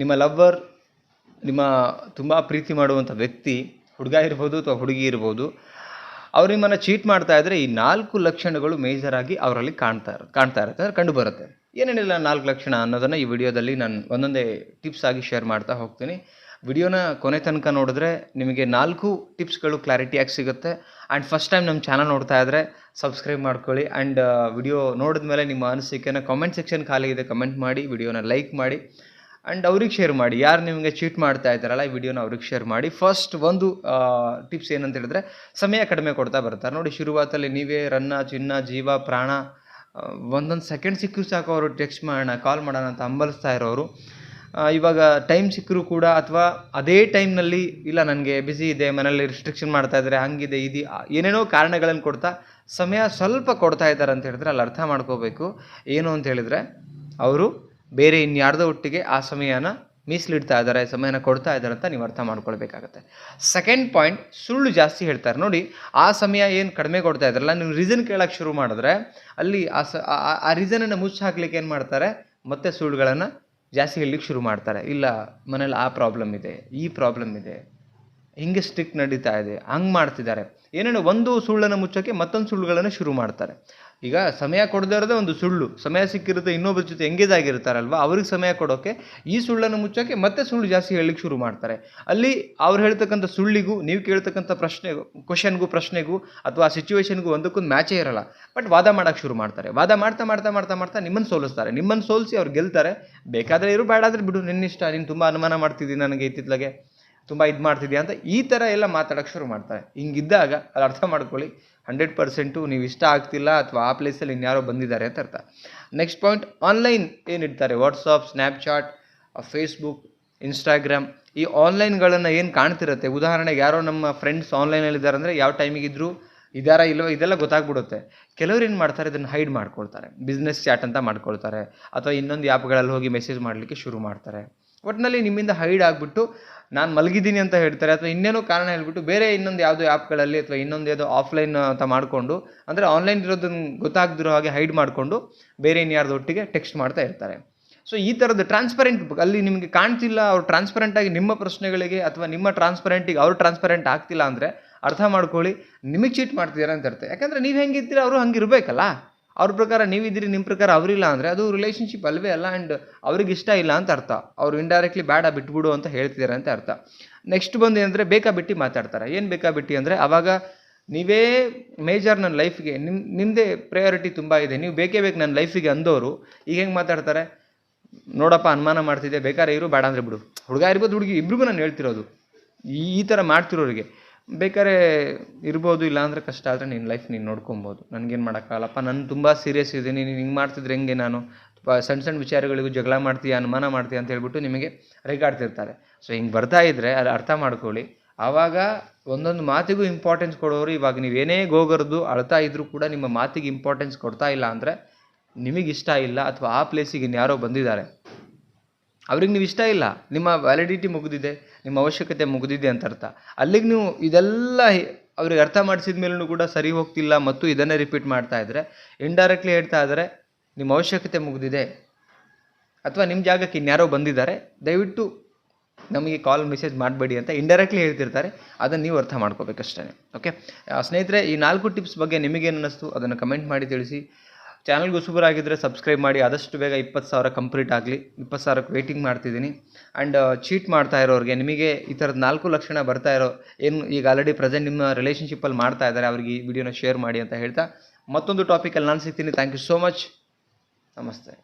ನಿಮ್ಮ ಲವ್ವರ್, ನಿಮ್ಮ ತುಂಬ ಪ್ರೀತಿ ಮಾಡುವಂಥ ವ್ಯಕ್ತಿ, ಹುಡುಗ ಇರ್ಬೋದು ಅಥವಾ ಹುಡುಗಿ ಇರ್ಬೋದು, ಅವ್ರು ನಿಮ್ಮನ್ನು ಚೀಟ್ ಮಾಡ್ತಾ ಇದ್ದರೆ ಈ ನಾಲ್ಕು ಲಕ್ಷಣಗಳು ಮೇಜರ್ ಆಗಿ ಅವರಲ್ಲಿ ಕಾಣ್ತಾ ಕಾಣ್ತಾ ಇರುತ್ತೆ ಅಂದರೆ ಕಂಡು ಬರುತ್ತೆ. ಏನೇನಿಲ್ಲ ನಾಲ್ಕು ಲಕ್ಷಣ ಅನ್ನೋದನ್ನು ಈ ವಿಡಿಯೋದಲ್ಲಿ ನಾನು ಒಂದೊಂದೇ ಟಿಪ್ಸ್ ಆಗಿ ಶೇರ್ ಮಾಡ್ತಾ ಹೋಗ್ತೀನಿ. ವಿಡಿಯೋನ ಕೊನೆ ತನಕ ನೋಡಿದ್ರೆ ನಿಮಗೆ ನಾಲ್ಕು ಟಿಪ್ಸ್ಗಳು ಕ್ಲಾರಿಟಿಯಾಗಿ ಸಿಗುತ್ತೆ. ಆ್ಯಂಡ್ ಫಸ್ಟ್ ಟೈಮ್ ನಮ್ಮ ಚಾನಲ್ ನೋಡ್ತಾ ಇದ್ದರೆ ಸಬ್ಸ್ಕ್ರೈಬ್ ಮಾಡ್ಕೊಳ್ಳಿ. ಆ್ಯಂಡ್ ವಿಡಿಯೋ ನೋಡಿದ ಮೇಲೆ ನಿಮ್ಮ ಅನಿಸಿಕೆನ ಕಾಮೆಂಟ್ ಸೆಕ್ಷನ್ ಖಾಲಿ ಇದೆ ಕಮೆಂಟ್ ಮಾಡಿ, ವಿಡಿಯೋನ ಲೈಕ್ ಮಾಡಿ. ಆ್ಯಂಡ್ ಅವ್ರಿಗೆ ಶೇರ್ ಮಾಡಿ. ಯಾರು ನಿಮಗೆ ಚೀಟ್ ಮಾಡ್ತಾ ಇದ್ದಾರಲ್ಲ, ಈ ವಿಡಿಯೋನ ಅವ್ರಿಗೆ ಶೇರ್ ಮಾಡಿ. ಫಸ್ಟ್ ಒಂದು ಟಿಪ್ಸ್ ಏನಂತ ಹೇಳಿದ್ರೆ, ಸಮಯ ಕಡಿಮೆ ಕೊಡ್ತಾ ಬರ್ತಾರೆ ನೋಡಿ, ಶುರುವಾತಲ್ಲಿ ನೀವೇ ರನ್ನ, ಚಿನ್ನ, ಜೀವ, ಪ್ರಾಣ ಒಂದೊಂದು ಸೆಕೆಂಡ್ ಸಿಕ್ಕರೂ ಸಾಕು ಅವರು ಟೆಕ್ಸ್ಟ್ ಮಾಡೋಣ ಕಾಲ್ ಮಾಡೋಣ ಅಂತ ಹಂಬಲಿಸ್ತಾ ಇರೋರು. ಇವಾಗ ಟೈಮ್ ಸಿಕ್ಕರೂ ಕೂಡ ಅಥವಾ ಅದೇ ಟೈಮ್ನಲ್ಲಿ ಇಲ್ಲ, ನನಗೆ ಬ್ಯುಸಿ ಇದೆ ಮನೇಲಿ ರಿಸ್ಟ್ರಿಕ್ಷನ್ ಮಾಡ್ತಾ ಇದ್ದಾರೆ, ಹಂಗಿದೆ, ಇದು ಏನೇನೋ ಕಾರಣಗಳನ್ನು ಕೊಡ್ತಾ ಸಮಯ ಸ್ವಲ್ಪ ಕೊಡ್ತಾ ಇದ್ದಾರೆ ಅಂತ ಹೇಳಿದ್ರೆ ಅಲ್ಲಿ ಅರ್ಥ ಮಾಡ್ಕೋಬೇಕು. ಏನು ಅಂತ ಹೇಳಿದರೆ, ಅವರು ಬೇರೆ ಇನ್ಯಾರ್ದೋ ಒಟ್ಟಿಗೆ ಆ ಸಮಯನ ಮೀಸಲಿಡ್ತಾ ಇದ್ದಾರೆ, ಸಮಯನ ಕೊಡ್ತಾ ಇದ್ದಾರೆ ಅಂತ ನೀವು ಅರ್ಥ ಮಾಡ್ಕೊಳ್ಬೇಕಾಗತ್ತೆ. ಸೆಕೆಂಡ್ ಪಾಯಿಂಟ್ ಸುಳ್ಳು ಜಾಸ್ತಿ ಹೇಳ್ತಾರೆ. ನೋಡಿ, ಆ ಸಮಯ ಏನು ಕಡಿಮೆ ಕೊಡ್ತಾ ಇದ್ದಾರಲ್ಲ, ನೀವು ರೀಸನ್ ಕೇಳೋಕ್ಕೆ ಶುರು ಮಾಡಿದ್ರೆ ಅಲ್ಲಿ ಆ ಸ ಆ ರೀಸನನ್ನು ಮುಚ್ಚಿ ಹಾಕ್ಲಿಕ್ಕೆ ಏನು ಮಾಡ್ತಾರೆ? ಮತ್ತೆ ಸುಳ್ಳುಗಳನ್ನು ಜಾಸ್ತಿ ಹೇಳಲಿಕ್ಕೆ ಶುರು ಮಾಡ್ತಾರೆ. ಇಲ್ಲ ಮನೇಲಿ ಆ ಪ್ರಾಬ್ಲಮ್ ಇದೆ, ಈ ಪ್ರಾಬ್ಲಮ್ ಇದೆ ಹಿಂಗೆ ಸ್ಟಿಕ್ ನಡೀತಾ ಇದೆ, ಹಂಗೆ ಮಾಡ್ತಿದ್ದಾರೆ. ಏನೇನು ಒಂದು ಸುಳ್ಳನ್ನು ಮುಚ್ಚೋಕ್ಕೆ ಮತ್ತೊಂದು ಸುಳ್ಳುಗಳನ್ನು ಶುರು ಮಾಡ್ತಾರೆ. ಈಗ ಸಮಯ ಕೊಡದೇ ಇರೋದೇ ಒಂದು ಸುಳ್ಳು. ಸಮಯ ಸಿಕ್ಕಿರುತ್ತೆ ಇನ್ನೊಬ್ಬರ ಜೊತೆ ಎಂಗೇಜ್ ಆಗಿರ್ತಾರಲ್ವ ಅವ್ರಿಗೆ ಸಮಯ ಕೊಡೋಕ್ಕೆ ಈ ಸುಳ್ಳನ್ನು ಮುಚ್ಚೋಕ್ಕೆ ಮತ್ತೆ ಸುಳ್ಳು ಜಾಸ್ತಿ ಹೇಳಲಿಕ್ಕೆ ಶುರು ಮಾಡ್ತಾರೆ. ಅಲ್ಲಿ ಅವ್ರು ಹೇಳ್ತಕ್ಕಂಥ ಸುಳ್ಳಿಗೂ, ನೀವು ಕೇಳ್ತಕ್ಕಂಥ ಪ್ರಶ್ನೆ ಕ್ವಶನ್ಗೂ ಪ್ರಶ್ನೆಗೂ ಅಥವಾ ಸಿಚುವೇಶನ್ಗೂ ಒಂದಕ್ಕೊಂದು ಮ್ಯಾಚೇ ಇರಲ್ಲ. ಬಟ್ ವಾದ ಮಾಡೋಕ್ಕೆ ಶುರು ಮಾಡ್ತಾರೆ. ವಾದ ಮಾಡ್ತಾ ಮಾಡ್ತಾ ಮಾಡ್ತಾ ಮಾಡ್ತಾ ನಿಮ್ಮನ್ನು ಸೋಲಿಸ್ತಾರೆ. ನಿಮ್ಮನ್ನು ಸೋಲಿಸಿ ಅವ್ರು ಗೆಲ್ತಾರೆ. ಬೇಕಾದರೆ ಇರು ಬೇಡಾದ್ರೆ ಬಿಡು. ನಿನ್ನಿಷ್ಟ ನೀನು ತುಂಬ ಅನುಮಾನ ಮಾಡ್ತಿದ್ದೀನಿ ನನಗೆ ಇತ್ತಿತ್ಲಾಗೆ ತುಂಬ ಇದು ಮಾಡ್ತಿದ್ಯಾ ಅಂತ ಈ ಥರ ಎಲ್ಲ ಮಾತಾಡೋಕ್ಕೆ ಶುರು ಮಾಡ್ತಾರೆ. ಹಿಂಗಿದ್ದಾಗ ಅಲ್ಲಿ ಅರ್ಥ ಮಾಡ್ಕೊಳ್ಳಿ. ಹಂಡ್ರೆಡ್ ಪರ್ಸೆಂಟು ನೀವು ಇಷ್ಟ ಆಗ್ತಿಲ್ಲ ಅಥವಾ ಆ ಪ್ಲೇಸಲ್ಲಿ ಇನ್ಯಾರೋ ಬಂದಿದ್ದಾರೆ ಅಂತ ಅರ್ಥ. ನೆಕ್ಸ್ಟ್ ಪಾಯಿಂಟ್, ಆನ್ಲೈನ್ ಏನಿಡ್ತಾರೆ ವಾಟ್ಸಪ್ ಸ್ನ್ಯಾಪ್ಚಾಟ್ ಫೇಸ್ಬುಕ್ ಇನ್ಸ್ಟಾಗ್ರಾಮ್ ಈ ಆನ್ಲೈನ್ಗಳನ್ನು ಏನು ಕಾಣ್ತಿರುತ್ತೆ? ಉದಾಹರಣೆಗೆ ಯಾರೋ ನಮ್ಮ ಫ್ರೆಂಡ್ಸ್ ಆನ್ಲೈನಲ್ಲಿದ್ದಾರೆ ಅಂದರೆ ಯಾವ ಟೈಮಿಗಿದ್ರು ಇದಾರ ಇಲ್ಲವೋ ಇದೆಲ್ಲ ಗೊತ್ತಾಗ್ಬಿಡುತ್ತೆ. ಕೆಲವ್ರು ಏನು ಮಾಡ್ತಾರೆ? ಇದನ್ನು ಹೈಡ್ ಮಾಡ್ಕೊಳ್ತಾರೆ. ಬಿಸ್ನೆಸ್ ಚಾಟ್ ಅಂತ ಮಾಡ್ಕೊಳ್ತಾರೆ. ಅಥವಾ ಇನ್ನೊಂದು ಆ್ಯಪ್ಗಳಲ್ಲಿ ಹೋಗಿ ಮೆಸೇಜ್ ಮಾಡಲಿಕ್ಕೆ ಶುರು ಮಾಡ್ತಾರೆ. ಒಟ್ಟಿನಲ್ಲಿ ನಿಮ್ಮಿಂದ ಹೈಡ್ ಆಗಿಬಿಟ್ಟು ನಾನು ಮಲಗಿದ್ದೀನಿ ಅಂತ ಹೇಳ್ತಾರೆ ಅಥವಾ ಇನ್ನೇನೋ ಕಾರಣ ಹೇಳ್ಬಿಟ್ಟು ಬೇರೆ ಇನ್ನೊಂದು ಯಾವುದೋ ಆ್ಯಪ್ಗಳಲ್ಲಿ ಅಥವಾ ಇನ್ನೊಂದು ಯಾವುದೋ ಆಫ್ಲೈನ್ ಅಂತ ಮಾಡಿಕೊಂಡು, ಅಂದರೆ ಆನ್ಲೈನ್ ಇರೋದನ್ನು ಗೊತ್ತಾಗದಿರೋ ಹಾಗೆ ಹೈಡ್ ಮಾಡಿಕೊಂಡು ಬೇರೆ ಇನ್ಯಾರ್ದು ಒಟ್ಟಿಗೆ ಟೆಕ್ಸ್ಟ್ ಮಾಡ್ತಾ ಇರ್ತಾರೆ. ಸೊ ಈ ಥರದ್ದು ಟ್ರಾನ್ಸ್ಪರೆಂಟ್ ಅಲ್ಲಿ ನಿಮಗೆ ಕಾಣ್ತಿಲ್ಲ, ಅವ್ರು ಟ್ರಾನ್ಸ್ಪರೆಂಟ್ ಆಗಿ ನಿಮ್ಮ ಪ್ರಶ್ನೆಗಳಿಗೆ ಅಥವಾ ನಿಮ್ಮ ಟ್ರಾನ್ಸ್ಪರೆಂಟಿಗೆ ಅವ್ರು ಟ್ರಾನ್ಸ್ಪರೆಂಟ್ ಆಗ್ತಿಲ್ಲ ಅಂದರೆ ಅರ್ಥ ಮಾಡ್ಕೊಳ್ಳಿ, ನಿಮಗೆ ಚೀಟ್ ಮಾಡ್ತಿದ್ದಾರೆ ಅಂತ ಅರ್ಥ. ಯಾಕಂದರೆ ನೀವು ಹೆಂಗಿದ್ದೀರ ಅವರು ಹಂಗೆ ಇರಬೇಕಲ್ಲ ಅವ್ರ ಪ್ರಕಾರ ನೀವಿದ್ದೀರಿ ನಿಮ್ಮ ಪ್ರಕಾರ ಅವರಿಲ್ಲ ಅಂದರೆ ಅದು ರಿಲೇಷನ್ಶಿಪ್ ಅಲ್ವೇ ಅಲ್ಲ ಆ್ಯಂಡ್ ಅವ್ರಿಗೆ ಇಷ್ಟ ಇಲ್ಲ ಅಂತ ಅರ್ಥ. ಅವ್ರು ಇಂಡೈರೆಕ್ಟ್ಲಿ ಬೇಡ, ಬಿಟ್ಬಿಡು ಅಂತ ಹೇಳ್ತಿದ್ದಾರೆ ಅಂತ ಅರ್ಥ. ನೆಕ್ಸ್ಟ್ ಬಂದು ಏನಂದರೆ ಬೇಕಾ ಬಿಟ್ಟು ಮಾತಾಡ್ತಾರೆ. ಏನು ಬೇಕಾ ಬಿಟ್ಟು ಅಂದರೆ ಅವಾಗ ನೀವೇ ಮೇಜರ್ ನನ್ನ ಲೈಫ್ಗೆ ನಿಮ್ಮ ನಿಮ್ಮದೇ ಪ್ರಯಾರಿಟಿ ತುಂಬ ಇದೆ. ನೀವು ಬೇಕೇ ಬೇಕು ನನ್ನ ಲೈಫಿಗೆ ಅಂದವರು ಈಗ ಹೆಂಗೆ ಮಾತಾಡ್ತಾರೆ? ನೋಡಪ್ಪ, ಅನುಮಾನ ಮಾಡ್ತಿದ್ದೆ. ಬೇಕಾದ್ರೆ ಇರು, ಬೇಡ ಅಂದರೆ ಬಿಡು. ಹುಡುಗ ಇರ್ಬೋದು, ಹುಡುಗಿ, ಇಬ್ರಿಗೂ ನಾನು ಹೇಳ್ತಿರೋದು. ಈ ಥರ ಮಾಡ್ತಿರೋರಿಗೆ. ಬೇಕಾದ್ರೆ ಇರ್ಬೋದು ಇಲ್ಲಾಂದರೆ ಕಷ್ಟ ಆದರೆ ನಿನ್ನ ಲೈಫ್ ನೀನು ನೋಡ್ಕೊಬೋದು. ನನಗೇನು ಮಾಡೋಕ್ಕಾಗಲ್ಲಪ್ಪ, ನಾನು ತುಂಬ ಸೀರಿಯಸ್ ಇದ್ದೀನಿ, ನೀನು ಹಿಂಗೆ ಮಾಡ್ತಿದ್ರೆ ಹೆಂಗೆ ನಾನು? ಸಣ್ಣ ಸಣ್ಣ ವಿಚಾರಗಳಿಗೂ ಜಗಳ ಮಾಡ್ತೀಯ, ಅನುಮಾನ ಮಾಡ್ತೀಯ ಅಂತ ಹೇಳ್ಬಿಟ್ಟು ನಿಮಗೆ ರೇಗಾಡ್ತಿರ್ತಾರೆ. ಸೊ ಹಿಂಗೆ ಬರ್ತಾ ಇದ್ದರೆ ಅದು ಅರ್ಥ ಮಾಡ್ಕೊಳ್ಳಿ. ಆವಾಗ ಒಂದೊಂದು ಮಾತಿಗೂ ಇಂಪಾರ್ಟೆನ್ಸ್ ಕೊಡೋರು ಇವಾಗ ನೀವೇನೇ ಗೋಗರ್ದು ಅಳ್ತಾ ಇದ್ರೂ ಕೂಡ ನಿಮ್ಮ ಮಾತಿಗೆ ಇಂಪಾರ್ಟೆನ್ಸ್ ಕೊಡ್ತಾ ಇಲ್ಲ ಅಂದರೆ ನಿಮಗೆ ಇಷ್ಟ ಇಲ್ಲ ಅಥವಾ ಆ ಪ್ಲೇಸಿಗೆ ಇನ್ಯಾರೋ ಬಂದಿದ್ದಾರೆ. ಅವ್ರಿಗೆ ನೀವು ಇಷ್ಟ ಇಲ್ಲ, ನಿಮ್ಮ ವ್ಯಾಲಿಡಿಟಿ ಮುಗಿದಿದೆ, ನಿಮ್ಮ ಅವಶ್ಯಕತೆ ಮುಗಿದಿದೆ ಅಂತ ಅರ್ಥ. ಅಲ್ಲಿಗೆ ನೀವು ಇದೆಲ್ಲ ಅವ್ರಿಗೆ ಅರ್ಥ ಮಾಡಿಸಿದ ಮೇಲೂ ಕೂಡ ಸರಿ ಹೋಗ್ತಿಲ್ಲ ಮತ್ತು ಇದನ್ನೇ ರಿಪೀಟ್ ಮಾಡ್ತಾ ಇದ್ದರೆ ಇಂಡೈರೆಕ್ಟ್ಲಿ ಹೇಳ್ತಾ ಇದ್ದಾರೆ ನಿಮ್ಮ ಅವಶ್ಯಕತೆ ಮುಗಿದಿದೆ. ಅಥವಾ ನಿಮ್ಮ ಜಾಗಕ್ಕೆ ಇನ್ಯಾರೋ ಬಂದಿದ್ದಾರೆ, ದಯವಿಟ್ಟು ನಮಗೆ ಕಾಲ್ ಮೆಸೇಜ್ ಮಾಡಬೇಡಿ ಅಂತ ಇಂಡೈರೆಕ್ಟ್ಲಿ ಹೇಳ್ತಿರ್ತಾರೆ, ಅದನ್ನು ನೀವು ಅರ್ಥ ಮಾಡ್ಕೋಬೇಕಷ್ಟೇ ಓಕೆ ಸ್ನೇಹಿತರೆ, ಈ ನಾಲ್ಕು ಟಿಪ್ಸ್ ಬಗ್ಗೆ ನಿಮಗೇನು ಅನ್ನಿಸ್ತು, ಅದನ್ನು ಕಮೆಂಟ್ ಮಾಡಿ ತಿಳಿಸಿ. ಚಾನಲ್ಗೆ ಹೊಸಬರಾಗಿದ್ದರೆ ಸಬ್ಸ್ಕ್ರೈಬ್ ಮಾಡಿ, ಆದಷ್ಟು ಬೇಗ ಇಪ್ಪತ್ತು ಸಾವಿರ ಕಂಪ್ಲೀಟ್ ಆಗಲಿ. ಇಪ್ಪತ್ತು ಸಾವಿರಕ್ಕೆ ವೇಟಿಂಗ್ ಮಾಡ್ತಿದ್ದೀನಿ. ಆ್ಯಂಡ್ ಚೀಟ್ ಮಾಡ್ತಾ ಇರೋರಿಗೆ, ನಿಮಗೆ ಈ ಥರದ ನಾಲ್ಕು ಲಕ್ಷಣ ಬರ್ತಾ ಇರೋ, ಏನು ಈಗ ಆಲ್ರೆಡಿ ಪ್ರೆಸೆಂಟ್ ನಿಮ್ಮ ರಿಲೇಷನ್ಶಿಪ್ಪಲ್ಲಿ ಮಾಡ್ತಾ ಇದ್ದಾರೆ, ಅವ್ರಿಗೆ ಈ ವಿಡಿಯೋನ ಶೇರ್ ಮಾಡಿ ಅಂತ ಹೇಳ್ತಾ ಮತ್ತೊಂದು ಟಾಪಿಕಲ್ಲಿ ನಾನು ಸಿಗ್ತೀನಿ. ಥ್ಯಾಂಕ್ ಯು ಸೋ ಮಚ್ ನಮಸ್ತೆ.